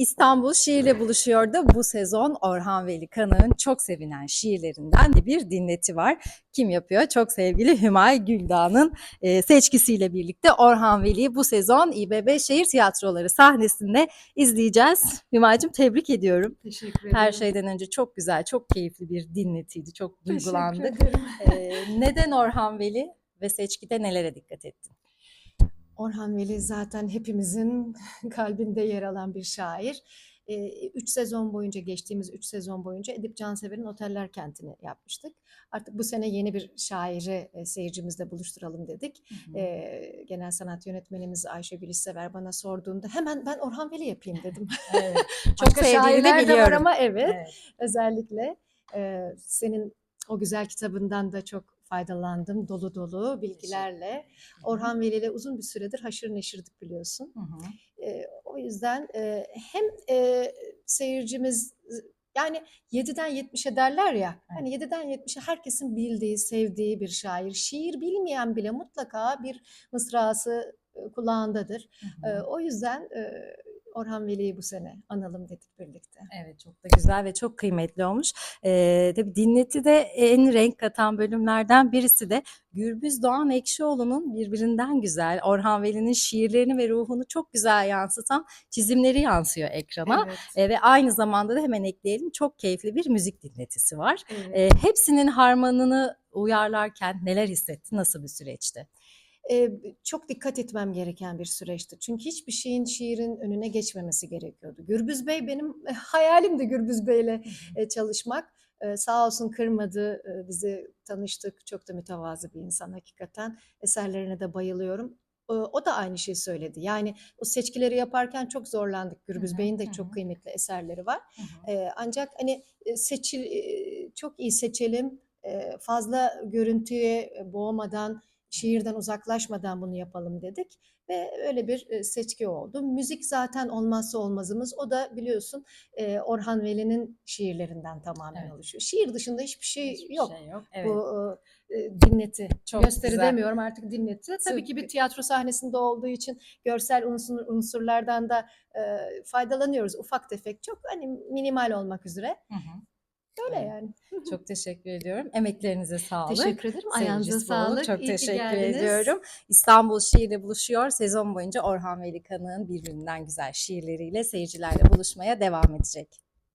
İstanbul şiirle buluşuyor da bu sezon Orhan Veli Kanık'ın çok sevilen şiirlerinden de bir dinleti var. Kim yapıyor? Çok sevgili Hümay Güldağ'ın e, seçkisiyle birlikte Orhan Veli'yi bu sezon İBB Şehir Tiyatroları sahnesinde izleyeceğiz. Hümay'cığım tebrik ediyorum. Teşekkür ederim. Her şeyden önce çok güzel, çok keyifli bir dinletiydi. Çok duygulandık. ederim. E, neden Orhan Veli ve seçkide nelere dikkat ettin? Orhan Veli zaten hepimizin kalbinde yer alan bir şair. Ee, Üç sezon boyunca, geçtiğimiz üç sezon boyunca Edip Cansever'in Oteller Kenti'ni yapmıştık. Artık bu sene yeni bir şairi e, seyircimizle buluşturalım dedik. Ee, Genel sanat yönetmenimiz Ayşe Bilişsever bana sorduğunda hemen ben Orhan Veli yapayım dedim. Evet, çok sevdiğini de var biliyorum. ama evet. Evet. özellikle e, senin o güzel kitabından da çok faydalandım dolu dolu bilgilerle. Orhan Veli ile uzun bir süredir haşır neşirdik biliyorsun. Hı hı. E, o yüzden e, hem e, seyircimiz yani 7'den 70'e derler ya. Hani 7'den 70'e herkesin bildiği, sevdiği bir şair. Şiir bilmeyen bile mutlaka bir mısrası e, kulağındadır. Hı hı. E, o yüzden e, Orhan Veli'yi bu sene analım dedik birlikte. Evet çok da güzel ve çok kıymetli olmuş. Ee, tabii dinleti de en renk katan bölümlerden birisi de Gürbüz Doğan Ekşioğlu'nun birbirinden güzel, Orhan Veli'nin şiirlerini ve ruhunu çok güzel yansıtan çizimleri yansıyor ekrana. Evet, Ee, ve aynı zamanda da hemen ekleyelim çok keyifli bir müzik dinletisi var. evet. Ee, hepsinin harmanını uyarlarken neler hissettin, nasıl bir süreçti? Çok dikkat etmem gereken bir süreçti. Çünkü hiçbir şeyin şiirin önüne geçmemesi gerekiyordu. Gürbüz Bey benim e, hayalimdi Gürbüz Bey'le e, çalışmak. E, sağ olsun kırmadı, e, bizi tanıştık. Çok da mütevazı bir insan hakikaten. Eserlerine de bayılıyorum. O da aynı şeyi söyledi. Yani o seçkileri yaparken çok zorlandık. Gürbüz Bey'in de hı çok kıymetli eserleri var. Hı hı. Ancak hani seçil çok iyi seçelim. Fazla görüntüye boğmadan şiirden uzaklaşmadan bunu yapalım dedik ve öyle bir e, seçki oldu. Müzik zaten olmazsa olmazımız. O da biliyorsun e, Orhan Veli'nin şiirlerinden tamamen Evet. oluşuyor. Şiir dışında hiçbir şey Hiçbir yok. şey yok. Evet. Bu e, dinleti. Çok Gösteri güzel. demiyorum artık dinleti. Tabii ki bir tiyatro sahnesinde olduğu için görsel unsur, unsurlardan da faydalanıyoruz. Ufak tefek çok hani minimal olmak üzere. Hı hı. Öyle Evet. yani. Çok teşekkür ediyorum. Emeklerinize sağlık. Teşekkür ederim. Ayağınıza Seyircisi sağlık. Çok İyi teşekkür ediyorum. İstanbul Şiirle buluşuyor. Sezon boyunca Orhan Veli Kanık'ın birbirinden güzel şiirleriyle seyircilerle buluşmaya devam edecek.